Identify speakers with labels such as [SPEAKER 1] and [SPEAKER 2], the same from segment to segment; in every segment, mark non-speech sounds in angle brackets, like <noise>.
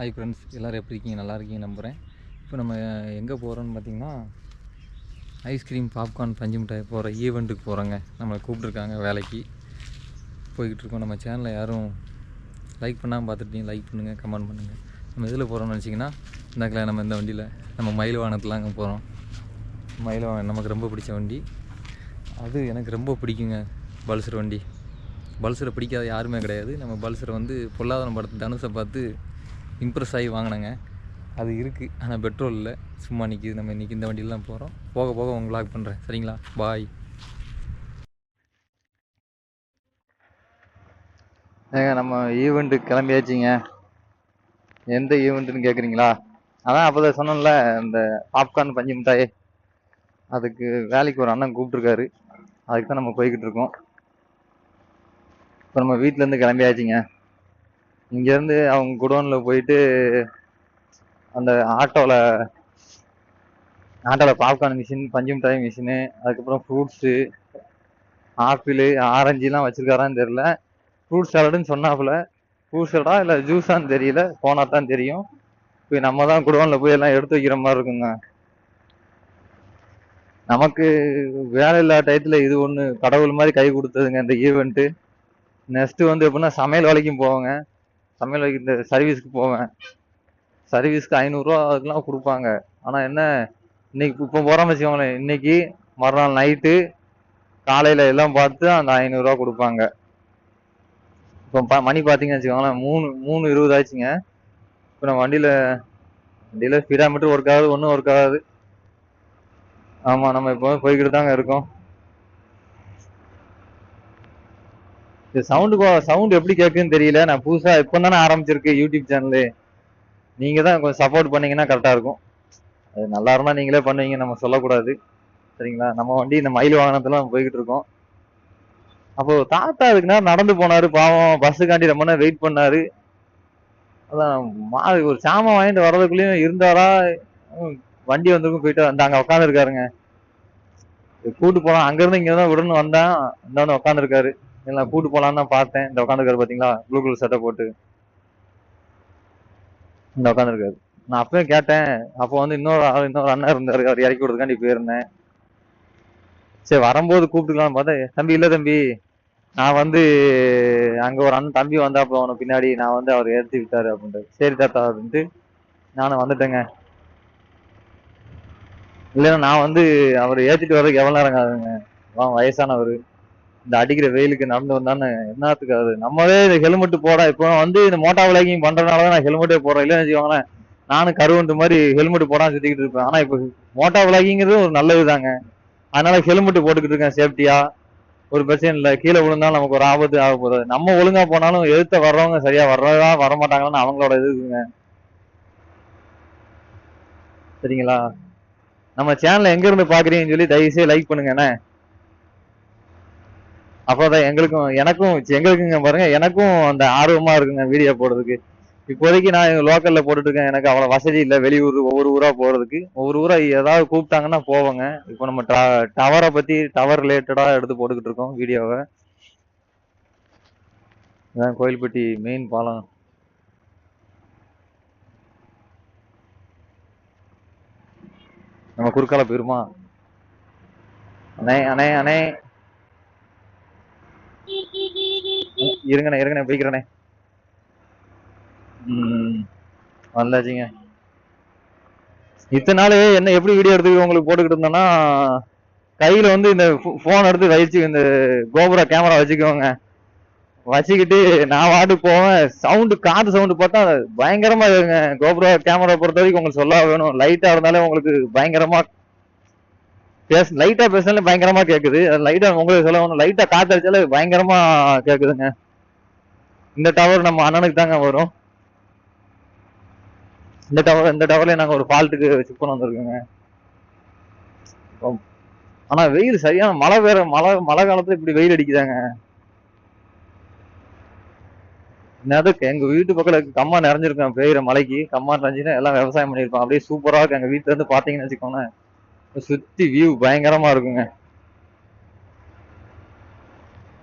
[SPEAKER 1] Hi friends எல்லோரும் எப்படி இருக்கீங்க? நல்லா இருக்கீங்க நம்புகிறேன் இப்போ நம்ம எங்கே போகிறோன்னு பார்த்தீங்கன்னா ஐஸ்கிரீம் பாப்கார்ன் பஞ்சு மிட்டாய் போகிற ஈவெண்ட்டுக்கு போகிறோங்க நம்மளை கூப்பிட்ருக்காங்க வேலைக்கு. போய்கிட்டு இருக்கோம். நம்ம சேனலை யாரும் லைக் பண்ணாமல் பார்த்துட்டீங்க லைக் பண்ணுங்கள் கமெண்ட் பண்ணுங்கள் நம்ம இதில் போகிறோம்னு நினச்சிங்கன்னா இந்தாக்கில் நம்ம இந்த வண்டியில் நம்ம மயில் வாகனத்தில் அங்கே போகிறோம் மயில் வாகனம் நமக்கு ரொம்ப பிடிச்ச வண்டி. அது எனக்கு ரொம்ப பிடிக்குங்க பல்சர் வண்டி. பல்சரை பிடிக்காத யாருமே கிடையாது. நம்ம பல்சரை வந்து பொருளாதாரம் படத்து தனுஷை பார்த்து இம்ப்ரெஸ் ஆகி வாங்கினேங்க. அது இருக்குது ஆனால் பெட்ரோல் இல்லை. சும்மா நிற்கிது நம்ம இன்றைக்கி இந்த வண்டியிலாம் போகிறோம் போக போக உங்கள் லாக் பண்ணுறேன் சரிங்களா? பாய் ஏங்க நம்ம ஈவெண்ட்டுக்கு கிளம்பியாச்சுங்க. எந்த ஈவெண்ட்டுன்னு கேட்குறீங்களா அதான் அப்போ தான் இந்த பாப்கார்ன் பஞ்சு மிட்டாயே. அதுக்கு வேலைக்கு ஒரு அண்ணன் கூப்பிட்ருக்காரு அதுக்கு தான் நம்ம போய்கிட்டு இருக்கோம். இப்போ நம்ம வீட்டிலேருந்து கிளம்பியாச்சுங்க. இங்கேருந்து அவங்க குடோனில் போயிட்டு அந்த ஆட்டோவில் ஆட்டோவில் பாப்கார்ன் மிஷின் பஞ்சு மிட்டாய் மிஷினு அதுக்கப்புறம் ஃப்ரூட்ஸு ஆப்பிள் ஆரஞ்சுலாம் வச்சுருக்காரான்னு தெரில ஃப்ரூட் சாலடுன்னு சொன்னாப்புல. ஃப்ரூட் சாலடா இல்லை ஜூஸான்னு தெரியல. போனால் தான் தெரியும். போய் நம்ம தான் குடோனில் போய் எல்லாம் எடுத்து வைக்கிற மாதிரி இருக்குங்க. நமக்கு வேலை இல்லாத டயத்தில் இது ஒன்று கடவுள் மாதிரி கை கொடுத்ததுங்க இந்த ஈவெண்ட்டு நெக்ஸ்ட்டு வந்து எப்படின்னா சமையல் வேலைக்கும் போவாங்க. சமையல் வைக்க இந்த சர்வீஸ்க்கு போவேன். சர்வீஸ்க்கு ஐநூறுரூவா அதுக்கெலாம் கொடுப்பாங்க. ஆனால் என்ன இன்னைக்கு இப்போ போகிறோம்னு வச்சுக்கோங்களேன். இன்னைக்கு மறுநாள் நைட்டு காலையில் எல்லாம் பார்த்து அந்த ஐநூறுரூவா கொடுப்பாங்க. இப்போ ப மணி பார்த்தீங்கன்னு வச்சுக்கோங்களேன். மூணு மூணு இருபது ஆச்சுங்க இப்போ நம்ம வண்டியில் வண்டியில் ஸ்பீடாமீட்டர் ஒர்க் ஆகுது ஒன்றும் ஒர்க் ஆகாது. ஆமாம் நம்ம இப்போ போய்கிட்டு தாங்க இருக்கோம். இது சவுண்டு சவுண்ட் எப்படி கேட்குன்னு தெரியல. நான் புதுசாக இப்போ தானே ஆரம்பிச்சிருக்கு யூடியூப் சேனலு நீங்கள் தான் கொஞ்சம் சப்போர்ட் பண்ணீங்கன்னா கரெக்டாக இருக்கும். அது நல்லா இருந்தால் நீங்களே பண்ணுவீங்க நம்ம சொல்லக்கூடாது. சரிங்களா? நம்ம வண்டி இந்த மயில் வாகனத்துல நம்ம போய்கிட்டு இருக்கோம். அப்போ தாத்தா அதுக்கு நேரம் நடந்து போனாரு பாவம். பஸ்ஸுக்காண்டி ரொம்ப நேரம் வெயிட் பண்ணாரு. அதான் மா ஒரு சாமான் வாங்கிட்டு வர்றதுக்குள்ளேயும் இருந்தாரா? வண்டி வந்திருக்கும் போயிட்டு அந்த அங்கே உட்காந்துருக்காருங்க கூட்டு போலாம் அங்கேருந்து இங்கே தான் விடணும் வந்தேன். இந்த உட்காந்துருக்காரு இல்லை கூட்டு போலான்னு தான் பார்த்தேன். இந்த உட்காந்துருக்காரு பார்த்தீங்களா ப்ளூ கலர் சட்டை போட்டு. இந்த உட்காந்துருக்காரு நான் அப்பவே கேட்டேன். அப்போ வந்து இன்னொரு ஆள் இன்னொரு அண்ணன் இருந்தாரு. அவர் இறக்கி விடுறதுக்காண்டி போயிருந்தேன். சரி வரும்போது கூப்பிட்டுக்கலாம் பார்த்தேன் தம்பி இல்லை தம்பி. நான் வந்து அங்கே ஒரு அண்ணன் தம்பி வந்தாப்புல அவனை பின்னாடி நான் வந்து அவர் ஏற்றி விட்டாரு அப்படின்ட்டு. சரி தாத்தா அப்படின்ட்டு. நானும் வந்துட்டேங்க. இல்லைன்னா நான் வந்து அவர் ஏற்றிட்டு வர்றதுக்கு எவ்வளோ நேரம் ஆகுதுங்க வயசானவர். இந்த அடிக்கிற வெயிலுக்கு நடந்து வந்தான்னு என்னத்துக்கு அது? நம்மளே இந்த ஹெல்மெட் போட. இப்போ வந்து இந்த மோட்டா விலைக்கிங் பண்றதுனால தான் நான் ஹெல்மெட்டே போடுறேன். இல்லைன்னு வச்சுக்கோங்களேன். நானும் கருவண்டு மாதிரி ஹெல்மெட் போடாம சுத்திக்கிட்டு இருப்பேன். ஆனா இப்போ மோட்டா விலைக்கிங்கிறது ஒரு நல்லது தாங்க அதனால ஹெல்மெட் போட்டுக்கிட்டு இருக்கேன் சேஃப்டியா. ஒரு பிரச்சனை இல்லை. கீழே விழுந்தாலும் நமக்கு ஒரு ஆபத்து ஆக போகுது. நம்ம ஒழுங்கா போனாலும் எழுத்த வர்றவங்க சரியா வர்றதா வர மாட்டாங்கன்னு அவங்களோட இது இருக்குங்க. சரிங்களா? நம்ம சேனலை எங்க இருந்து பாக்குறீங்கன்னு சொல்லி தயவுசெய்து லைக் பண்ணுங்க என்ன? அப்போதான் எங்களுக்கும் எனக்கும் எங்களுக்குங்க பாருங்க எனக்கும் அந்த ஆர்வமா இருக்குங்க வீடியோ போடுறதுக்கு. இப்போதைக்கு நான் லோக்கல்ல போட்டுட்டு இருக்கேன். எனக்கு அவ்வளவு வசதி இல்லை. வெளியூர் ஒவ்வொரு ஊரா போறதுக்கு. ஒவ்வொரு ஊரா ஏதாவது கூப்பிட்டாங்கன்னா போவாங்க. இப்போ நம்ம டவரை பத்தி டவர் ரிலேட்டடா எடுத்து போட்டுக்கிட்டு இருக்கோம் வீடியோவை இதான் கோயில்பட்டி மெயின் பாலம். நம்ம குறுக்கால போயிருமா? அண்ணே அண்ணே அண்ணே. இருங்கண்ணே இருங்கண்ணே போய்க்கிறேண்ணே. வந்தாச்சுங்க. இத்தனை நாள் என்ன எப்படி வீடியோ எடுத்து உங்களுக்கு போட்டுக்கிட்டு இருந்தேன்னா கையில வந்து இந்த போன் எடுத்து வச்சு இந்த கோபுரா கேமரா வச்சுக்கோங்க. வச்சுக்கிட்டு நான் வாட்டு போவேன். சவுண்டு காத்து சவுண்டு பார்த்தா பயங்கரமா இருக்குங்க. கோபுரா கேமரா பொறுத்த வரைக்கும் உங்களுக்கு சொல்ல வேணும். லைட்டா இருந்தாலே உங்களுக்கு பயங்கரமா பேச லைட்டா பேசினாலே பயங்கரமா கேக்குது. லைட்டா உங்களுக்கு சொல்ல வேணும். லைட்டா காத்தடிச்சாலே பயங்கரமா கேக்குதுங்க. இந்த டவர் நம்ம அண்ணனுக்கு தாங்க வரும். இந்த டவர் இந்த டவர்லயே நாங்க ஒரு ஃபால்ட்டுக்கு செக் பண்ண வந்திருக்கோங்க. ஆனா வெயில் சரியான மழை வேற மழை மழை காலத்துல இப்படி வெயில் அடிக்குதாங்க. நேரத்துக்கு எங்க வீட்டு பக்கத்துல கம்மா நிறைஞ்சிருக்கேன் பெய்யுற மழைக்கு. கம்மா நிறைஞ்சுன்னா எல்லாம் விவசாயம் பண்ணிருப்பான் அப்படியே சூப்பரா இருக்கு. எங்க வீட்டுல இருந்து பாத்தீங்கன்னு வச்சுக்கோங்க சுத்தி வியூ பயங்கரமா இருக்குங்க.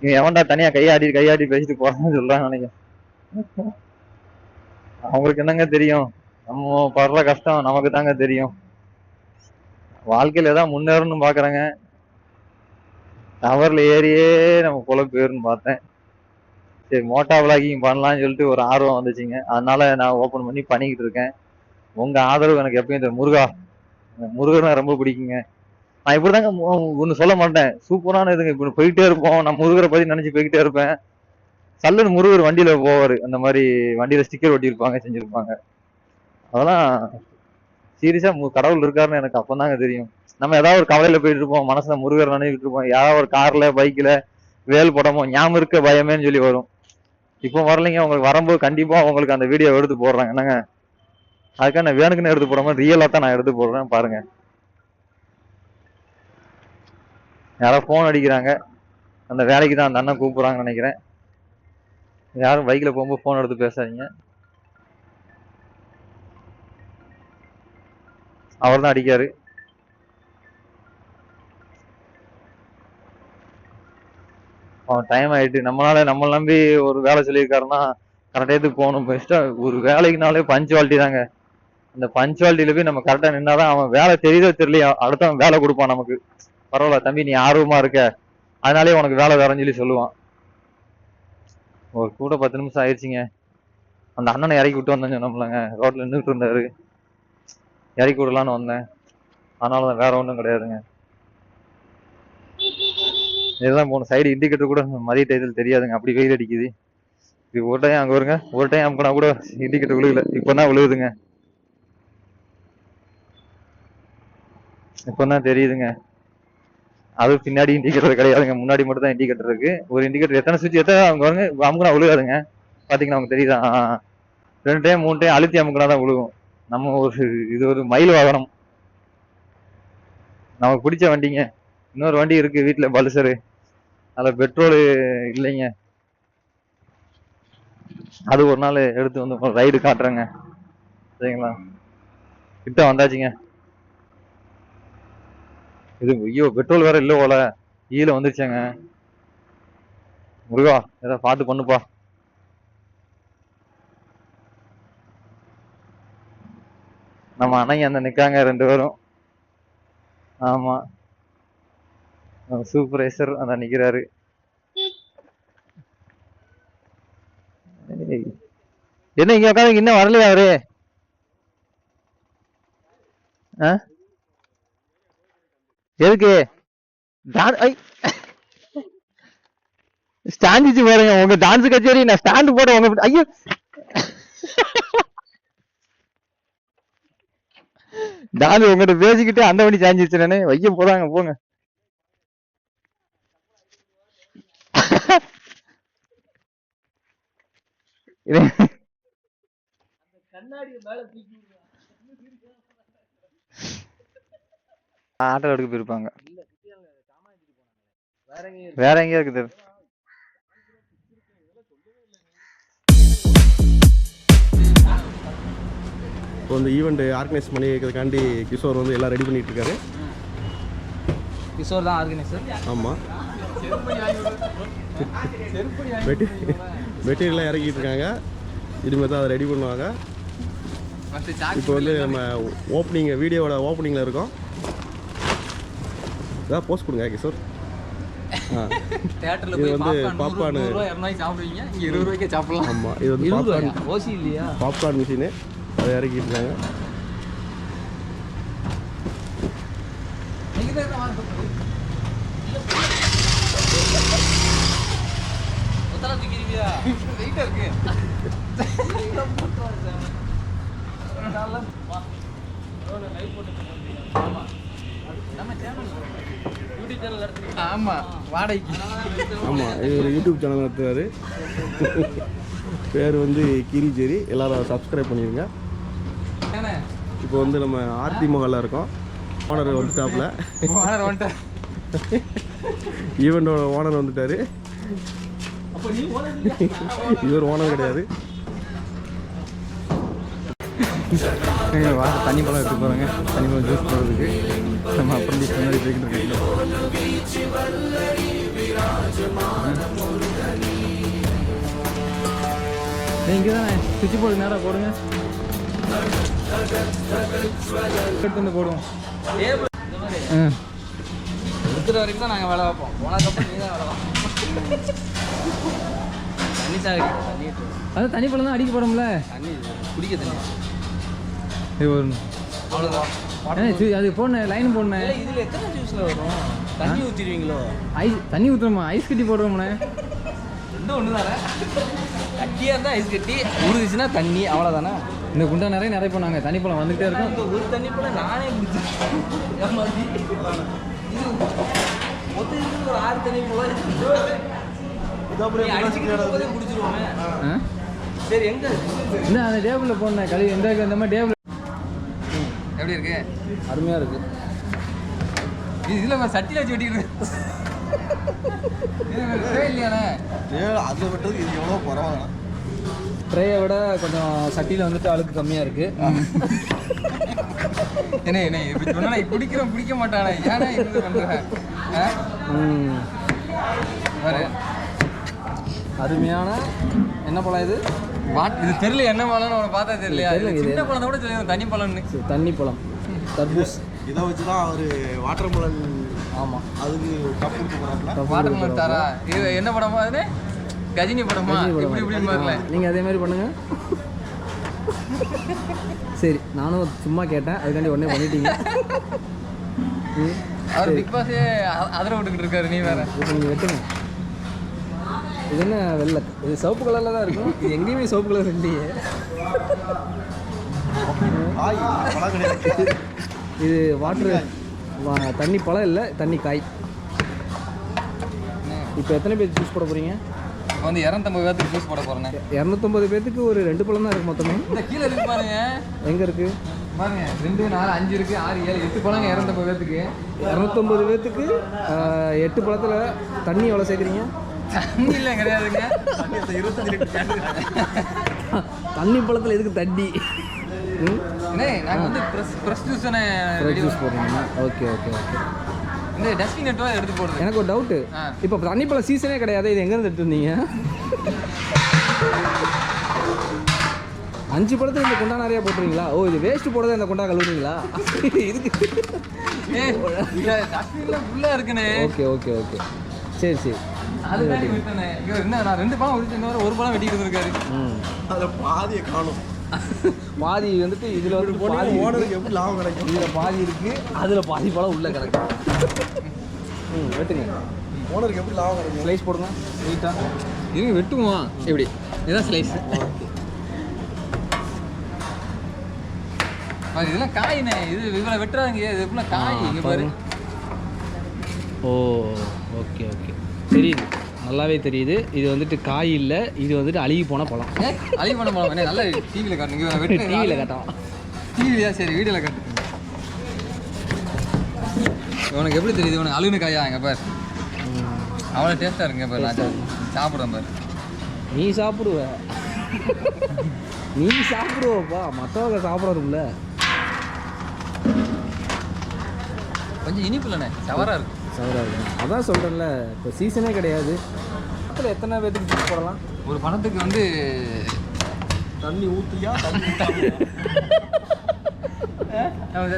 [SPEAKER 1] நீ எவன்டா தனியா கையாடி கையாடி பேசிட்டு போறான்னு சொல்றான் நினைக்கிறேன். அவங்களுக்கு என்னங்க தெரியும்? நம்ம படுற கஷ்டம் நமக்கு தாங்க தெரியும். வாழ்க்கையில ஏதாவது முன்னேறணும்னு பாக்குறேங்க. டவர்ல ஏறியே நம்ம பொழப்பு போயிருன்னு பார்த்தேன். சரி மோட்டா விளாகிங் பண்ணலாம்னு சொல்லிட்டு ஒரு ஆர்வம் வந்துச்சுங்க. அதனால நான் ஓபன் பண்ணி பண்ணிக்கிட்டு இருக்கேன். உங்க ஆதரவு எனக்கு எப்பயும் முருகா முருகனை ரொம்ப பிடிக்குங்க. நான் இப்படிதாங்க ஒன்னு சொல்ல மாட்டேன். சூப்பரான இதுங்க. இப்படி போயிட்டே இருப்போம். நான் முருகரை பத்தி நினைச்சு போய்கிட்டே இருப்பேன். சல்லுன்னு முருகர் வண்டியில போவாரு. அந்த மாதிரி வண்டியில ஸ்டிக்கர் ஒட்டியிருப்பாங்க செஞ்சிருப்பாங்க. அதெல்லாம் சீரியஸா கடவுள் இருக்காருன்னு எனக்கு அப்பதாங்க தெரியும். நம்ம ஏதாவது ஒரு கவலையில போயிட்டு இருப்போம். மனசுல முருகர் நினைக்கிட்டு இருப்போம். ஏதாவது ஒரு கார்ல பைக்ல வேல் படமோ ஞாபகம் இருக்க பயமேன்னு சொல்லி வரும். இப்போ வரலைங்க. உங்களுக்கு வரும்போது கண்டிப்பா உங்களுக்கு அந்த வீடியோ எடுத்து போடுறாங்க என்னங்க? அதுக்காக நான் வேணுக்குன்னு எடுத்து போடாம ரியலா தான் நான் எடுத்து போடுறேன். பாருங்க. யாரோ ஃபோன் அடிக்கிறாங்க. அந்த வேலைக்கு தான் அந்த அண்ணன் கூப்பிட்றாங்கன்னு நினைக்கிறேன். யாரும் பைக்கில் போகும்போது ஃபோன் எடுத்து பேசாதீங்க. அவர் தான் அடிக்காரு. அவன் டைம் ஆயிட்டு நம்மளால நம்மள நம்பி ஒரு வேலை சொல்லியிருக்காருன்னா கரெக்டாக போகணும்? பெஸ்ட்டா ஒரு வேலைக்குனாலே பஞ்சுவாலிட்டி தாங்க. அந்த பஞ்சுவாலிட்டியில போய் நம்ம கரெக்டாக நின்னாதான் அவன் வேலை தெரியுதோ தெரியலையா அடுத்தவன் வேலை கொடுப்பான் நமக்கு. பரவாயில்ல தம்பி நீ ஆர்வமா இருக்க. அதனாலே உனக்கு வேலை வேறன்னு சொல்லி சொல்லுவான். ஒரு கூட பத்து நிமிஷம் ஆயிடுச்சுங்க. அந்த அண்ணனை இறக்கி விட்டு வந்தேன் சொன்னோம்லங்க ரோட்ல நின்றுட்டு இருந்தாரு. இறக்கி விடலான்னு வந்தேன். அதனால தான் வேற ஒன்றும் கிடையாதுங்க. இதுதான் போன சைடு இண்டிகேட்டர் கூட மதிய டயத்தில் தெரியாதுங்க. அப்படி வெயில் அடிக்குது. இது ஒரு டைம் அங்கே வருங்க. ஒரு டைம் அமுக்கினா கூட இண்டிகேட்டர் விழுகல. இப்பதான் விழுகுதுங்க. இப்பதான் தெரியுதுங்க. அது பின்னாடி இண்டிகேட்டர் கிடையாதுங்க. முன்னாடி மட்டும் தான் இண்டிகேட்டர் இருக்கு. ஒரு இண்டிகேட்டர் எத்தனை சுவிட்ச் எத்தனை அவங்க வருங்க அமுக்கினா விழுகாதுங்க பாத்தீங்கன்னா அவங்க தெரியுதா? ரெண்டு டைம் மூணு டைம் அழுத்தி அமுக்கினா தான் விழுகும் நம்ம ஒரு இது ஒரு மயில் வாகனம். நமக்கு பிடிச்ச வண்டிங்க. இன்னொரு வண்டி இருக்கு வீட்டுல பல்சரு. அதுல பெட்ரோல் இல்லைங்க. அது ஒரு நாள் எடுத்து வந்து ரைடு காட்டுறேங்க. சரிங்களா? கிட்ட வந்தாச்சுங்க. இது ஐயோ பெட்ரோல் வேற இல்ல போல. ஈல வந்துருச்சாங்க. முருகா ஏதாவது பார்த்து பண்ணுப்பா. நம்ம அண்ணங்க அந்த நிக்காங்க ரெண்டு பேரும். ஆமா. சூப்பர்வைசர் அந்த நிக்கிறாரு. என்ன இங்க உட்காந்து இன்னும் வரலையா அவரு? ஆ? எதுக்கு? டான்- ஐ. ஸ்டாண்டிச்சு பாருங்க உங்க டான்ஸ் கச்சேரி நான் ஸ்டாண்டு போட உங்க ஐயோ. டான்ஸ் உங்ககிட்ட பேசிக்கிட்டு அந்த வண்டி சாஞ்சிருச்சு நானே. வைய போறாங்க போங்க. இது ஆட்டோ எடுக்க போயிருப்பாங்க. வேற எங்கேயா இருக்குது.
[SPEAKER 2] இப்போ இந்த ஈவெண்ட் ஆர்கனைஸ் பண்ணி வைக்கிறதுக்காண்டி கிஷோர் வந்து எல்லாம் ரெடி பண்ணிட்டு இருக்காரு.
[SPEAKER 3] கிஷோர் தான் ஆர்கனைசர்
[SPEAKER 2] ஆமாம் மெட்டி மெட்டீரியல்லாம் இறக்கிட்டு இருக்காங்க. இனிமேல் தான் அதை ரெடி பண்ணுவாங்க. இப்போ வந்து நம்ம ஓப்பனிங் வீடியோவோட ஓப்பனிங்கில் இருக்கோம். இதான் போஸ்ட் கொடுங்க கிஷோர்.
[SPEAKER 3] தியேட்டர்ல போய்
[SPEAKER 2] வந்து
[SPEAKER 3] பாப்கார்ன் இரநூறுவாய்க்கு சாப்பிடுவீங்க? இங்க இருபது ரூபாய்க்கே சாப்பிடலாம்.
[SPEAKER 2] ஆமாம் இது வந்து
[SPEAKER 3] இருபது
[SPEAKER 2] பாப்கார்ன்.
[SPEAKER 3] ரூபாயா? ஓசி இல்லையா?
[SPEAKER 2] பாப்கார்ன் மிஷினு அதை இறக்கிட்டு இருக்காங்க
[SPEAKER 3] நீங்க தான் என்ன வாங்க ஒத்தலை தூக்கிடுவியா வெயிட்டா இருக்கு நல்லா வா. ரோட்ல light போட்டு ஆமா. நம்ம channel யூடியூப் channel நடத்துறீங்க? ஆமா வாடகைக்கு.
[SPEAKER 2] ஆமாம் இது ஒரு யூடியூப் சேனல் நடத்துறாரு. பேர் வந்து கிரிச்சேரி எல்லாரும் சப்ஸ்கிரைப் பண்ணிடுங்க இப்போ வந்து நம்ம ஆர்த்தி மகாலில் இருக்கோம். ஓனர் வந்துட்டாப்புல.
[SPEAKER 3] ஓனர் வந்துட்டார்.
[SPEAKER 2] ஈவெண்டோட ஓனர் வந்துட்டாரு? இவர் ஓனர் கிடையாது.
[SPEAKER 1] வா தண்ணி பழம் எடுத்து போகிறாங்க தண்ணி பழம் ஜூஸ் போடுறதுக்கு. நம்ம அப்ரண்டிஸ் முன்னாடி போய்கிட்டு இருக்கோம்.
[SPEAKER 3] இங்கே தானே சுவிட்ச் போர்டு நேராக போடுங்க. எடுத்து வந்து போடுவோம்.
[SPEAKER 4] இருக்கிற வரைக்கும் தான் நாங்கள் வேலை வைப்போம் போனதுக்கப்புறம் நீ தான் வேலை தண்ணி சார் தண்ணி.
[SPEAKER 3] அது தனி பழம் தான் அடிக்க போடும்ல
[SPEAKER 4] தண்ணி குடிக்க தண்ணி.
[SPEAKER 3] இது ஒரு
[SPEAKER 4] அவ்வளோதான்
[SPEAKER 3] ஏ, சரி, அது போடணும் லைன் போடணும்.
[SPEAKER 4] இதில் எத்தனை ஜூஸில் வரும்? தண்ணி ஊற்றிடுவீங்களோ
[SPEAKER 3] ஐஸ் தண்ணி ஊற்றுறோமா ஐஸ் கட்டி போடுறோம்ண்ணே
[SPEAKER 4] ரெண்டும் ஒன்று தானே கட்டியாக இருந்தால் ஐஸ் கட்டி உருதுச்சுன்னா தண்ணி அவ்வளோதானே
[SPEAKER 3] இந்த குண்டா நிறைய நிறைய போனாங்க தனி பழம் வந்துகிட்டே இருக்கும்.
[SPEAKER 4] இந்த ஒரு தண்ணி நானே குடிச்சேன் ஒரு ஆறு தண்ணி குடிச்சிருவோமே. சரி எங்க?
[SPEAKER 3] இந்த அந்த டேபிளில் போடணும் கழுவி. இந்த இந்த மாதிரி டேபிள்
[SPEAKER 4] எப்படி இருக்கு?
[SPEAKER 3] அருமையாக இருக்குது
[SPEAKER 4] இது இதில் சட்டியில் வச்சு இல்லையாண்ணே?
[SPEAKER 2] அதை விட்டதுக்கு இது எவ்வளோ பரவாயில்ல.
[SPEAKER 3] ட்ரேயை விட கொஞ்சம் சட்டியில் வந்துட்டு அழுக்கு கம்மியாக இருக்குது
[SPEAKER 4] என்ன என்ன இப்படி சொன்னா குடிக்கிறேன் குடிக்க மாட்டானே. ஏன்னா பண்ணுறேன் பாரு.
[SPEAKER 3] அருமையான என்ன பழம் இது?
[SPEAKER 4] இது தெரியல என்ன பழம்னு அவனை பார்த்தா
[SPEAKER 3] தெரியல இது.
[SPEAKER 4] சின்ன பழம் கூட தெரியும் தண்ணி பழம்னு.
[SPEAKER 3] தண்ணி பழம். தர்பூஸ்.
[SPEAKER 2] இதை வச்சு தான் அவர் வாட்டர் மெலன்
[SPEAKER 3] ஆமாம்
[SPEAKER 2] அதுக்கு கப்
[SPEAKER 4] வாட்டர் மெலன் தாரா? இது என்ன படமா அது? கஜினி படமா இப்படி இப்படி வரல
[SPEAKER 3] நீங்கள் அதே மாதிரி பண்ணுங்க. சரி நானும் சும்மா கேட்டேன். அதுக்காண்டி உடனே பண்ணிட்டீங்க. ம்,
[SPEAKER 4] அவர் பிக் பாஸே அதிர விட்டுக்கிட்டு இருக்காரு நீ வேற.
[SPEAKER 3] நீங்கள் வெட்டுங்க. இது என்ன வெள்ளை? இது சிவப்பு கலரில் தான் இருக்கும். இது எங்கேயுமே சிவப்பு கலர் இல்லையே. இது வாட்ரு தண்ணி பழம் இல்லை தண்ணி காய். இப்போ எத்தனை பேர் ஜூஸ் போட போகிறீங்க
[SPEAKER 4] வந்து இரநூத்தம்பது பேர்த்துக்கு ஜூஸ் போட போறேன்.
[SPEAKER 3] இரநூத்தம்பது பேர்த்துக்கு ஒரு ரெண்டு பழம் தான் இருக்குது மொத்தமே.
[SPEAKER 4] இந்த கீழே இருக்கு பாருங்க.
[SPEAKER 3] எங்கே இருக்குது
[SPEAKER 4] பாருங்க ரெண்டு நாலு அஞ்சு இருக்கு ஆறு ஏழு எட்டு பழங்க இரநூத்தம்பது பேர்த்துக்கு.
[SPEAKER 3] இரநூத்தம்பது பேர்த்துக்கு எட்டு பழத்தில் தண்ணி எவ்வளோ சேர்க்குறீங்க?
[SPEAKER 4] தண்ணி இல்லை கிடையாதுங்க.
[SPEAKER 3] தண்ணி பழத்தில் எதுக்கு தண்ணி
[SPEAKER 4] நாங்கள் வந்து fresh fresh juice
[SPEAKER 3] fresh juice okay okay okay
[SPEAKER 4] இந்த டஸ்டிங் எடுத்து போடுறது.
[SPEAKER 3] எனக்கு ஒரு டவுட்டு. இப்போ தண்ணி பழம் சீசனே கிடையாது. இது எங்கேருந்து எடுத்துருந்தீங்க அஞ்சு பழத்தில் இந்த குண்டா நிறையா போட்டுருவீங்களா ஓ இது வேஸ்ட் போடுறதா இந்த குண்டா கழுவுறீங்களா?
[SPEAKER 4] டஸ்ட்பின்ல ஃபுல்லாக இருக்குண்ணே
[SPEAKER 3] ஓகே ஓகே ஓகே சரி சரி.
[SPEAKER 4] அதுக்காண்டி விட்டனே. ஐயோ என்ன நான் ரெண்டு பழம் உரிச்சு இன்னொரு ஒரு பழம் வெட்டிட்டு இருக்காரு
[SPEAKER 3] ம்
[SPEAKER 2] அதில் பாதியை காணும்.
[SPEAKER 3] பாதி வந்துட்டு இதில் வந்து பாதி
[SPEAKER 2] ஓனருக்கு எப்படி லாபம் கிடைக்கும்?
[SPEAKER 3] இதில் பாதி இருக்கு அதில் பாதி பழம் உள்ள கிடக்கு. ம் வெட்டுங்க.
[SPEAKER 2] ஓனருக்கு எப்படி லாபம் கிடைக்கும்?
[SPEAKER 3] ஸ்லைஸ் போடுங்க. நீட்டாக
[SPEAKER 4] இருங்க வெட்டுவோம்? எப்படி? இதான் ஸ்லைஸ் இதெல்லாம் காய்ண்ணே இது இவ்வளோ வெட்டுறாங்க. இது எப்படிலாம் காய் இங்கே பாரு.
[SPEAKER 3] ஓ ஓகே ஓகே. தெரியுது. நல்லாவே தெரியுது. இது வந்துட்டு காய் இல்லை இது வந்துட்டு அழுகி போன பழம்.
[SPEAKER 4] பண்ண போகலாம் என்ன? நல்ல டிவியில் காட்டுங்க வெட்டு
[SPEAKER 3] டிவியில் காட்டலாம்.
[SPEAKER 4] டிவிலையா சரி வீடியோவில் காட்டு. உனக்கு எப்படி தெரியுது? உனக்கு அழுகுன காயா? இங்கே பாரு. அவ்வளோ டேஸ்ட்டாக இருக்குங்க பாரு. நான் சாப்பிடுவேன் பாரு.
[SPEAKER 3] நீ சாப்பிடுவ. நீ சாப்பிடுவப்பா. மற்றவங்க சாப்பிட்றதுல
[SPEAKER 4] கொஞ்சம் இனிப்பு இல்லைண்ணே சவராக இருக்கும்
[SPEAKER 3] சவராது அதான் சொல்கிறேன்ல இப்போ சீசனே கிடையாது. பக்கத்தில் எத்தனை பேத்துக்கு ஜூஸ் போடலாம்?
[SPEAKER 4] ஒரு பணத்துக்கு வந்து
[SPEAKER 2] தண்ணி ஊற்றியா தண்ணி <laughs>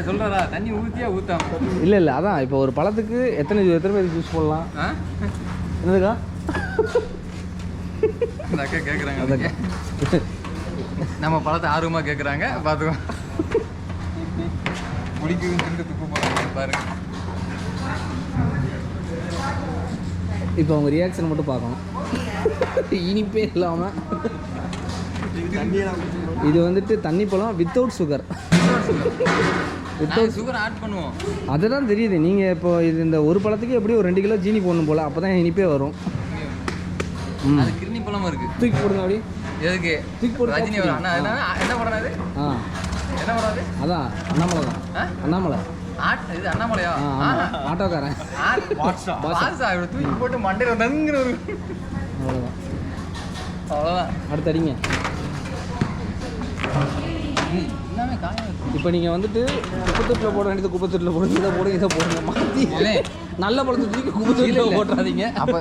[SPEAKER 4] சொல்கிறா தண்ணி ஊற்றியா ஊற்றாம
[SPEAKER 3] இல்லை இல்லை அதான் இப்போ ஒரு பழத்துக்கு எத்தனை எத்தனை பேருக்கு போடலாம்?
[SPEAKER 4] ஆ?
[SPEAKER 3] என்னதுக்கா?
[SPEAKER 4] இந்த அக்கா கேட்குறாங்க நம்ம பழத்தை ஆர்வமாக கேட்குறாங்க பார்த்துக்கோ. சொல்லிட்டு துப்பு போகிறாங்க பாருங்க.
[SPEAKER 3] இப்போ அவங்க ரியாக்ஷன் மட்டும் பார்க்கணும். இனிப்பே இல்லாமல் இது வந்துட்டு தண்ணி பழம் வித்தவுட் சுகர்
[SPEAKER 4] நாங்கள் சுகர் ஆட் பண்ணுவோம்.
[SPEAKER 3] அதை தான் தெரியுது. நீங்கள் இப்போ இது இந்த ஒரு பழத்துக்கு எப்படியும் ஒரு ரெண்டு கிலோ ஜீனி போடணும் போல் அப்போ தான் இனிப்பே வரும். ம்.
[SPEAKER 4] அது கிருணி பழமும் இருக்கு.
[SPEAKER 3] தூக்கி போடுங்க அப்படி.
[SPEAKER 4] எதுக்கு?
[SPEAKER 3] தூக்கி
[SPEAKER 4] ரஜினி அண்ணா என்ன அது?
[SPEAKER 3] ஆ.
[SPEAKER 4] என்ன அது?
[SPEAKER 3] அதான் அண்ணாமலை தான்? அண்ணாமலை.
[SPEAKER 4] இது அண்ணாமலையா
[SPEAKER 3] ஆட்டோக்காரன்.
[SPEAKER 2] பாட்ஷா
[SPEAKER 4] இப்படி தூக்கி போட்டு மண்டையில் தங்குற ஒரு
[SPEAKER 3] அவ்வளோதான்
[SPEAKER 4] அவ்வளோதான்
[SPEAKER 3] அடுத்து அடிங்க இப்போ நீங்கள் வந்துட்டு குப்பத்தொட்டில் போட வேண்டியது குப்பத்தொட்டில் போடுங்க இதை போடுங்க இதை போடுங்க மாற்றி
[SPEAKER 4] இல்லை.
[SPEAKER 3] நல்ல பழத்தை தூக்கி குப்பத்தொட்டில். போட்டுறாதீங்க
[SPEAKER 4] அப்போ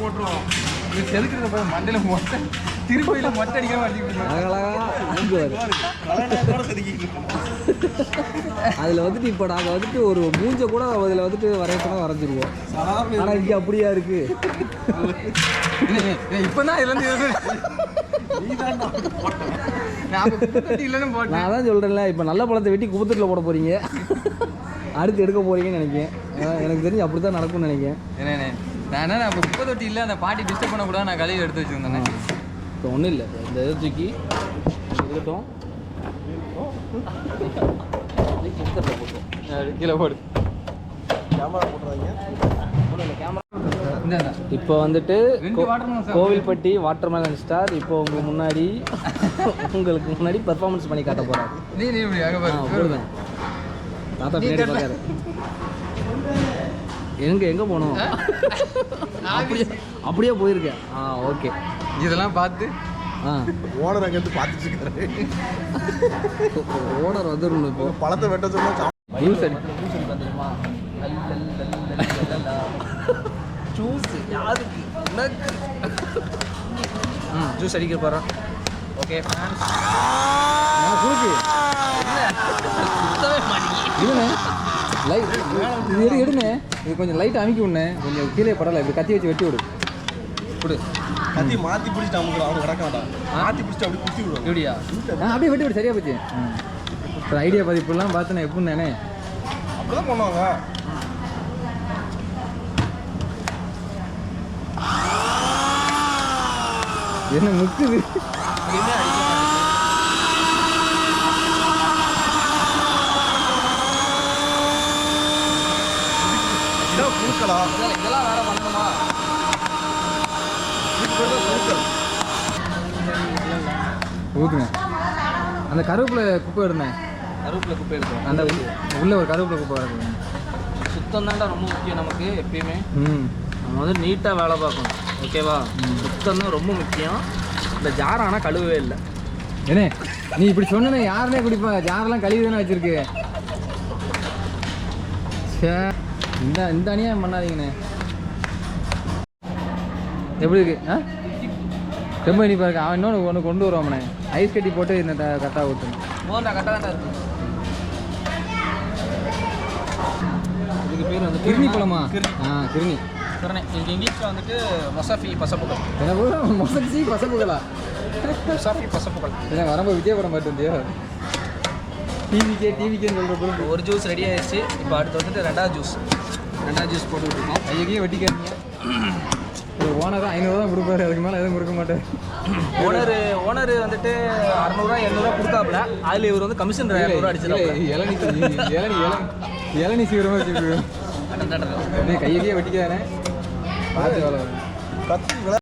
[SPEAKER 2] போட்டுருவோம்
[SPEAKER 4] இது செதுக்கிறத போய் மண்டையில் போட்டு
[SPEAKER 1] திருப்பதியில மொட்டை அடிக்கிற மாதிரி
[SPEAKER 3] அதில் வந்துட்டு இப்போ நாங்கள் வந்துட்டு ஒரு மூஞ்ச கூட அதில் வந்துட்டு வரையப்போனா வரைஞ்சிருவோம். ஆனால் இங்கே அப்படியா இருக்கு?
[SPEAKER 1] இப்பதான் இதுல இருந்து நான்
[SPEAKER 3] தான் சொல்கிறேன்ல இப்போ நல்ல பழத்தை வெட்டி குப்பத்தட்டில் போட போகிறீங்க அடுத்து எடுக்க போகிறீங்கன்னு நினைக்கிறேன் எனக்கு தெரிஞ்சு அப்படி தான் நடக்கும்னு நினைக்கிறேன்
[SPEAKER 1] நான் என்ன இப்போ குப்பை தொட்டி இல்லை அந்த பாட்டி டிஸ்டர்ப் பண்ணக்கூடாது நான் கழுவி எடுத்து வச்சிருந்தேன்.
[SPEAKER 3] இப்போ ஒன்றும் இல்லை. இந்த இதை தூக்கி இருக்கட்டும். <laughs>
[SPEAKER 1] கீழே போடு.
[SPEAKER 2] கேமரா போட்டுறாங்க
[SPEAKER 3] இப்போ வந்துட்டு. கோவில்பட்டி வாட்டர்மேலன் ஸ்டார் இப்போ உங்க முன்னாடி உங்களுக்கு முன்னாடி பெர்ஃபார்மன்ஸ் பண்ணி காட்ட போறாரு. தாத்தா பின்னாடி. பார்க்காரு எங்க எங்க போகணும் அப்படியே அப்படியே போயிருக்கேன். ஆ ஓகே.
[SPEAKER 1] இதெல்லாம் பார்த்து
[SPEAKER 3] ஆ.
[SPEAKER 2] ஓனர் அங்கே இருந்து பார்த்துட்டு இருக்காரு.
[SPEAKER 3] ஓனர் வந்துடணும் இப்போ.
[SPEAKER 2] பழத்தை வெட்ட சொன்னா
[SPEAKER 3] ஜூஸ் அடி. ஜூஸ் யாருக்கு? ம் ஜூஸ் அடிக்க போகிறோம் ஓகே ஃபேன்ஸ் நான் குடிச்சு இதுண்ணே லைட் இது எடு எடுண்ணே இது கொஞ்சம் லைட் அமைக்கி விடுண்ணே கொஞ்சம் கீழே படலை. இப்படி கத்தி வச்சு வெட்டி விடு. விடு.
[SPEAKER 2] கத்தி மாத்தி பிடிச்சிட்டு அவங்க அவங்க கிடக்க மாட்டான் மாத்தி பிடிச்சிட்டு அப்படி குத்தி விடுவாங்க.
[SPEAKER 3] எப்படியா ஆ அப்படியே வெட்டி விடு. சரியா போச்சு. இப்போ ஐடியா பதிப்புலாம் பார்த்து நான் எப்படி நானே
[SPEAKER 2] அப்படிதான் பண்ணுவாங்க.
[SPEAKER 3] என்ன முக்குது?
[SPEAKER 2] இதான் குழுக்களா
[SPEAKER 3] இதெல்லாம் வேற பண்ணணுமா?
[SPEAKER 1] ஊற்றுங்க அந்த கருவேப்பிலை குப்பை எடுந்தேன்
[SPEAKER 3] கருவேப்பிலை குப்பை எடுக்கிறோம்
[SPEAKER 1] அந்த உள்ள ஒரு கருவேப்பிலை குப்பை வருது
[SPEAKER 3] சுத்தம் தான்டா ரொம்ப முக்கியம் நமக்கு எப்பயுமே.
[SPEAKER 1] ம்.
[SPEAKER 3] நம்ம வந்து நீட்டாக வேலை பார்க்கணும். ஓகேவா சுத்தம் தான் ரொம்ப முக்கியம். இந்த ஜார் ஆனால் கழுவவே இல்லை.
[SPEAKER 1] ஏனே நீ இப்படி சொன்னனே யாருனே குடிப்பா ஜாரெல்லாம் கழுவி தானே வச்சிருக்கு? சே இந்த இந்த அநியாயம் பண்ணாதீங்கண்ணே. எப்படி இருக்கு? ஆ? ரொம்ப இனிப்பா இருக்கு. அவன் இன்னொன்று ஒன்று கொண்டு வருவாமண்ணே ஐஸ் கட்டி போட்டு இந்த கரெக்டாக ஊற்றணும்
[SPEAKER 3] இதுக்கு பேர் வந்து
[SPEAKER 1] கிருணி பழமா? ஆ கிருணி
[SPEAKER 3] இங்கிலீஷில் வந்துட்டு மொசஃபி பசப்புகள்.
[SPEAKER 1] எனக்கு மொசச்சி பசப்புகளா?
[SPEAKER 3] மொசஃபி பசப்புகள்.
[SPEAKER 1] எனக்கு வரும்போது விஜய் படம் பார்த்து வந்தியோ? டிவிக்கே டிவிக்கேன்னு சொல்கிற
[SPEAKER 3] ஒரு ஜூஸ் ரெடி ஆயிடுச்சு. இப்போ அடுத்து வந்துட்டு ரெண்டாவது ஜூஸ் ரெண்டாவது ஜூஸ் போட்டு விட்டுருக்கோம்.
[SPEAKER 1] ஐயக்கே வெட்டிக்காதீங்க. ஒரு ஓனர் ஐநூறுரூவா தான் கொடுப்பாரு அதுக்கு மேலே எதுவும் கொடுக்க மாட்டார்.
[SPEAKER 3] ஓனர் ஓனர் வந்துட்டு அறநூறுவா எழுநூறுவா கொடுத்தாப்புல அதில் இவர் வந்து கமிஷன் இரநூறுவா அடிச்சிருக்காங்க
[SPEAKER 1] இளநி இளநி இளநி இளநி சீக்கிரமாக வச்சுருக்கோம் அப்படியே கையக்கே வெட்டிக்காதானே பார்த்து
[SPEAKER 2] கத்தி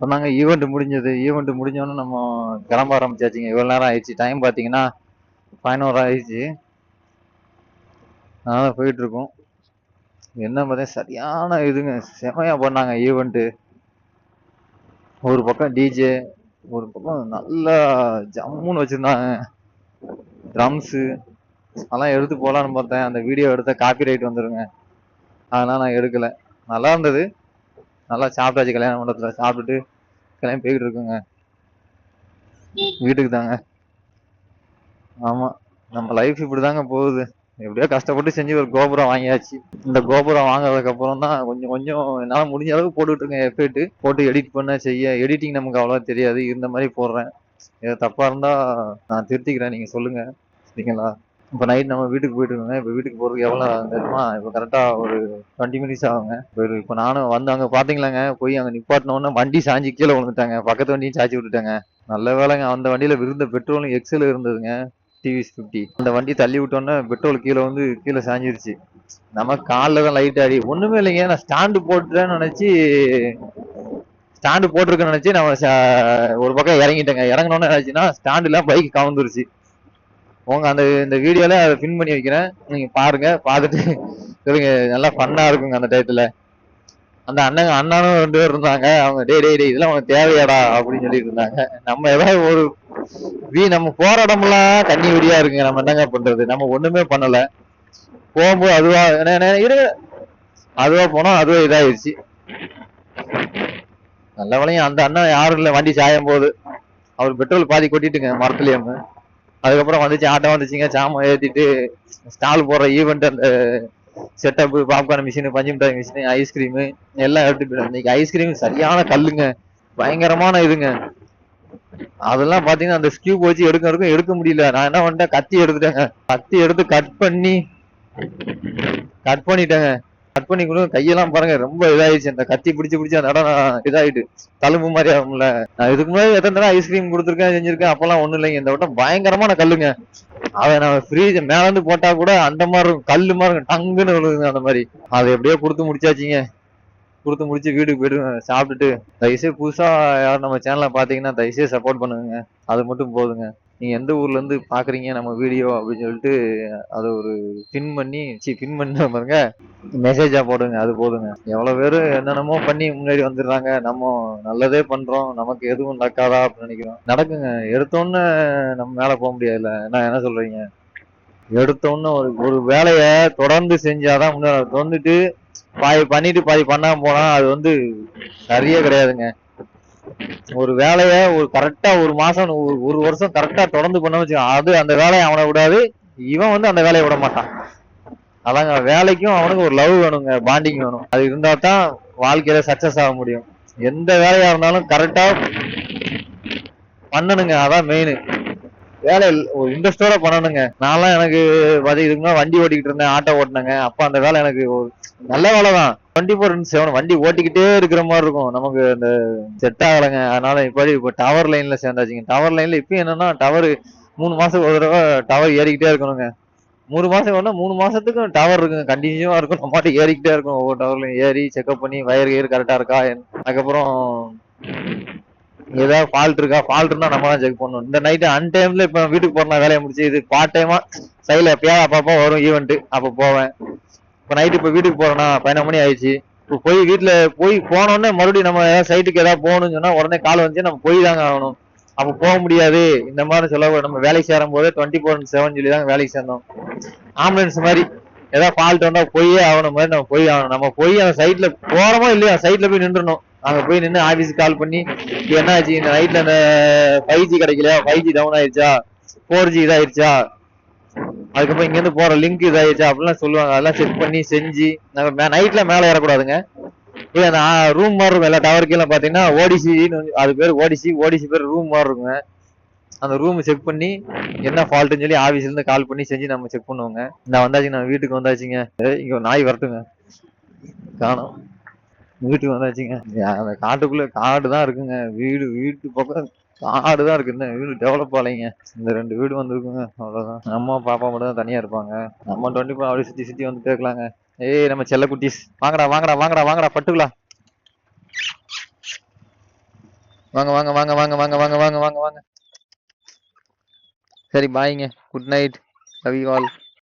[SPEAKER 1] சொன்னாங்க ஈவெண்ட் முடிஞ்சது. ஈவெண்ட் முடிஞ்சோன்னு நம்ம கிளம்ப ஆரம்பிச்சாச்சுங்க. இவ்வளோ நேரம் ஆயிடுச்சு. டைம் பார்த்தீங்கன்னா பதினோரு ஆயிடுச்சு. அதனால் போயிட்டுருக்கோம் என்ன பார்த்தா சரியான இதுங்க. செமையாக பண்ணாங்க ஈவெண்ட்டு ஒரு பக்கம் டிஜே ஒரு பக்கம் நல்லா ஜம்முன்னு வச்சுருந்தாங்க. ட்ரம்ஸு அதெல்லாம் எடுத்து போகலான்னு பார்த்தேன். அந்த வீடியோ எடுத்தால் காப்பி ரைட் வந்துடுங்க அதெல்லாம் நான் எடுக்கலை. நல்லா இருந்தது. நல்லா சாப்பிட்டாச்சு கல்யாண மண்டபத்தில் சாப்பிட்டுட்டு கல்யாணம் போய்கிட்டு இருக்கோங்க. வீட்டுக்கு தாங்க. ஆமாம் நம்ம லைஃப் இப்படி தாங்க போகுது. எப்படியோ கஷ்டப்பட்டு செஞ்சு ஒரு கோபுரம் வாங்கியாச்சு. இந்த கோபுரம் வாங்குறதுக்கு அப்புறம் தான் கொஞ்சம் கொஞ்சம் என்னால் முடிஞ்ச அளவுக்கு போட்டுட்டு இருக்கேன் எஃபர்ட் போட்டு எடிட் பண்ண செய்ய. எடிட்டிங் நமக்கு அவ்வளோ தெரியாது. இந்த மாதிரி போடுறேன். ஏதோ தப்பாக இருந்தால் நான் திருத்திக்கிறேன் நீங்கள் சொல்லுங்கள் சரிங்களா? இப்போ நைட் நம்ம வீட்டுக்கு போயிட்டு இருக்கோங்க இப்போ வீட்டுக்கு போகிறதுக்கு எவ்வளோ ஆகும் தெரியுமா? இப்போ கரெக்டாக ஒரு டுவெண்ட்டி மினிட்ஸ் ஆகுங்க. இப்போ இப்போ நானும் வந்து அங்கே பார்த்தீங்களாங்க போய் அங்கே நிப்பாட்டினோன்னே வண்டி சாஞ்சி கீழே விழுந்துட்டாங்க. பக்கத்து வண்டியும் சாஞ்சி விட்டுட்டாங்க. நல்ல வேலைங்க அந்த வண்டியில் விருந்த பெட்ரோலும் எக்ஸல் இருந்ததுங்க டிவிஎஸ் ஃபிஃப்டி அந்த வண்டி தள்ளி விட்டோன்னே பெட்ரோல் கீழே வந்து கீழே சாஞ்சிருச்சு. நம்ம காலில் தான் லைட் ஆடி ஒன்றுமே இல்லைங்க நான் ஸ்டாண்டு போட்டுறேன்னு நினச்சி ஸ்டாண்டு போட்டிருக்கேன்னு நினச்சி நம்ம ஒரு பக்கம் இறங்கிட்டேங்க. இறங்கினோன்னு ஆச்சுன்னா ஸ்டாண்டுலாம் பைக் கவுந்துருச்சு. உங்க அந்த இந்த வீடியோல அதை பின் பண்ணி வைக்கிறேன். நீங்க பாருங்க பார்த்துட்டு சொல்லுங்க நல்லா ஃபன்னா இருக்குங்க அந்த டயத்துல. அந்த அண்ணங்க அண்ணனும் ரெண்டு பேர் இருந்தாங்க. அவங்க டே டே டே இதெல்லாம் அவங்க தேவையாடா அப்படின்னு சொல்லிட்டு இருந்தாங்க. நம்ம ஏதாவது ஒரு வீ நம்ம போற இடமெல்லாம் தண்ணி வெடியா இருக்குங்க. நம்ம என்னங்க பண்றது? நம்ம ஒண்ணுமே பண்ணல. போகும்போது அதுவா என்ன- இரு. அதுவா போனோம் அதுவா இதாயிருச்சு. நல்ல வேலையும் அந்த அண்ணன் யாரும் இல்லை. வண்டி சாயும் போது அவர் பெட்ரோல் பாதி கொட்டிட்டுங்க மரத்துலயும் அதுக்கப்புறம் வந்துச்சு ஆட்டம் வந்துச்சுங்க. சாமான் ஏற்றிட்டு ஸ்டால் போடுற ஈவெண்ட் அந்த செட்டப் பாப்கார்ன் மிஷின் பஞ்சு மிட்டாய் மிஷின் ஐஸ்கிரீமு எல்லாம் எடுத்துட்டு போயிட்டாங்க. இன்னைக்கு ஐஸ்கிரீம் சரியான கல்லுங்க. பயங்கரமான இதுங்க. அதெல்லாம் பாத்தீங்கன்னா அந்த ஸ்கியூப் வச்சு எடுக்க எடுக்க எடுக்க முடியல. நான் என்ன பண்ணிட்டேன்? கத்தி எடுத்துட்டேங்க. கத்தி எடுத்து கட் பண்ணி கட் பண்ணிட்டேங்க. கட் பண்ணி கொடுங்க. கையெல்லாம் பாருங்க ரொம்ப இதாயிடுச்சு. அந்த கத்தி பிடிச்சி பிடிச்சி அந்த இடம் இதாயிட்டு. தழும்பு மாதிரி ஆகும்ல. நான் இதுக்கு முன்னாடி எத்தனை தடவை ஐஸ்கிரீம் கொடுத்துருக்கேன் செஞ்சிருக்கேன் அப்பெல்லாம் ஒண்ணும் இல்லைங்க. இந்த வட்டம் பயங்கரமான கல்லுங்க. அதை நான் ஃப்ரீஜ் மேல இருந்து போட்டா கூட அந்த மாதிரி இருக்கும். கல்லு மாதிரி இருக்கும். டங்குன்னு விழுதுங்க அந்த மாதிரி. அதை எப்படியோ கொடுத்து முடிச்சாச்சுங்க. கொடுத்து முடிச்சு வீட்டுக்கு போயிட்டு சாப்பிட்டுட்டு தயவுசெய்து புதுசா யாரும் நம்ம சேனலை பாத்தீங்கன்னா தயவுசெய்து சப்போர்ட் பண்ணுங்க. அது மட்டும் போதுங்க. நீங்க எந்த ஊர்ல இருந்து பாக்குறீங்க? நம்ம வீடியோ அப்படின்னு சொல்லிட்டு அதை ஒரு பின் பண்ணி சி பின் பண்ண பாருங்க. மெசேஜா போடுங்க அது போதுங்க. எவ்வளவு பேரு என்னென்னமோ பண்ணி முன்னாடி வந்துடுறாங்க. நம்ம நல்லதே பண்றோம். நமக்கு எதுவும் நடக்காதா அப்படின்னு நினைக்கிறோம். நடக்குங்க. எடுத்தோன்னு நம்ம மேல போக முடியாதுல்ல. என்ன என்ன சொல்றீங்க? எடுத்தோன்னு ஒரு ஒரு வேலைய தொடர்ந்து செஞ்சாதான் முன்னாடி தொடர்ந்துட்டு பாதி பண்ணிட்டு பாதி பண்ணாம போனா அது வந்து சரியே கிடையாதுங்க. ஒரு வேலைய ஒரு கரெக்டா ஒரு மாசம் ஒரு ஒரு வருஷம் கரெக்டா தொடர்ந்து பண்ண வச்சு அது அந்த வேலையை அவனை விடாது. இவன் வந்து அந்த வேலையை விட மாட்டான். அதாங்க வேலைக்கும் அவனுக்கு ஒரு லவ் வேணுங்க பாண்டிங் வேணும். அது இருந்தா தான் வாழ்க்கையில சக்சஸ் ஆக முடியும். எந்த வேலையா இருந்தாலும் கரெக்டா பண்ணணுங்க. அதான் மெயின் வேலை இல்ல- ஒரு இன்ட்ரெஸ்டோட பண்ணணுங்க. நான்லாம் எனக்கு பாத்தி இதுக்கு முன்னாடி வண்டி ஓட்டிக்கிட்டு இருந்தேன் ஆட்டோ ஓட்டினேங்க. அப்ப அந்த வேலை எனக்கு ஒரு நல்ல வேலை தான் டுவெண்ட்டி ஃபோர் செவன் வண்டி ஓட்டிக்கிட்டே இருக்கிற மாதிரி இருக்கும். நமக்கு அந்த செட் ஆகலைங்க. அதனால இப்படி இப்போ டவர் லைன்ல சேர்ந்தாச்சுங்க. டவர் லைன்ல இப்போ என்னன்னா டவர் மூணு மாசத்துக்கு ஒரு தடவை டவர் ஏறிக்கிட்டே இருக்கணுங்க. மூணு மாசம் வேணா மூணு மாசத்துக்கும் டவர் இருக்குங்க. கண்டினியூவா இருக்கும். நம்ம பாட்டுக்கு ஏறிக்கிட்டே இருக்கும் ஒவ்வொரு டவர்லையும் ஏறி செக்அப் பண்ணி வயர் கயிறு கரெக்டா இருக்கா? அதுக்கப்புறம் ஏதாவது ஃபால்ட் இருக்கா? ஃபால்ட் இருந்தா நம்ம தான் செக் பண்ணணும். இந்த நைட்டு அன் டைம்ல இப்ப வீட்டுக்கு போறேன் வேலையை முடிச்சு இது பார்ட் டைமா சைட்ல எப்பயாவது அப்பப்போ வரும் ஈவெண்ட் அப்ப போவேன். இப்போ நைட்டு இப்போ வீட்டுக்கு போகிறோம்னா பதினொரு மணி ஆயிடுச்சு. இப்போ போய் வீட்டில் போய் போனோடனே மறுபடியும் நம்ம ஏதாவது சைட்டுக்கு ஏதாவது போகணும்னு சொன்னால் உடனே கால் வந்து நம்ம போய் தாங்க ஆகணும். அப்போ போக முடியாது. இந்த மாதிரி சொல்ல நம்ம வேலைக்கு சேரும் போதே டுவெண்ட்டி ஃபோர் செவன் சொல்லி தாங்க வேலைக்கு சேர்ந்தோம். ஆம்புலன்ஸ் மாதிரி ஏதாவது ஃபால்ட் வந்தால் போயே ஆகணும் மாதிரி நம்ம போய் ஆகணும். நம்ம போய் அந்த சைட்டில் போகிறோமோ இல்லையா சைட்டில் போய் நின்றுணும் அங்கே போய் நின்று ஆஃபீஸுக்கு கால் பண்ணி என்ன ஆச்சு இந்த நைட்டில் அந்த ஃபைவ் ஜி கிடைக்கலையா? ஃபைவ் ஜி டவுன் ஆயிடுச்சா? ஃபோர் ஜி இதாயிருச்சா அதுக்கப்புறம் இங்க இருந்து போற லிங்க் இதாயிடுச்சு. அப்படிலாம் சொல்லுவாங்க. அதெல்லாம் செக் பண்ணி செஞ்சு நம்ம நைட்ல மேல ஏறக்கூடாதுங்க. இல்ல நான் ரூம் மாதிரி இருக்கும். எல்லா டவர் கீழே பாத்தீங்கன்னா ஓடிசின்னு அது பேர் ஓடிசி ஓடிசி பேர் ரூம் மாதிரி இருக்குங்க. அந்த ரூம் செக் பண்ணி என்ன ஃபால்ட்டுன்னு சொல்லி ஆபீஸ்ல இருந்து கால் பண்ணி செஞ்சு நம்ம செக் பண்ணுவோங்க. நான் வந்தாச்சு நான் வீட்டுக்கு வந்தாச்சுங்க. இங்கே இங்க நாய் வரட்டுங்க. காணோம். வீட்டுக்கு வந்தாச்சுங்க. அந்த காட்டுக்குள்ள காடு தான் இருக்குங்க. வீடு வீட்டு பக்கம் காடு தான் இருக்கு. இந்த வீடு டெவலப் ஆகலைங்க. இந்த ரெண்டு வீடு வந்திருக்குங்க. அவ்வளவுதான். அம்மா பாப்பா மட்டும் தான் தனியா இருப்பாங்க. நம்ம டுவெண்ட்டி ஃபோர் அப்படியே சுத்தி சுத்தி வந்து கேட்கலாங்க ஏய் நம்ம செல்ல குட்டிஸ். வாங்கடா வாங்கடா வாங்கடா வாங்கடா பட்டுக்கலாம். வாங்க வாங்க வாங்க வாங்க வாங்க வாங்க வாங்க வாங்க வாங்க. சரி பாய்ங்க good night love you all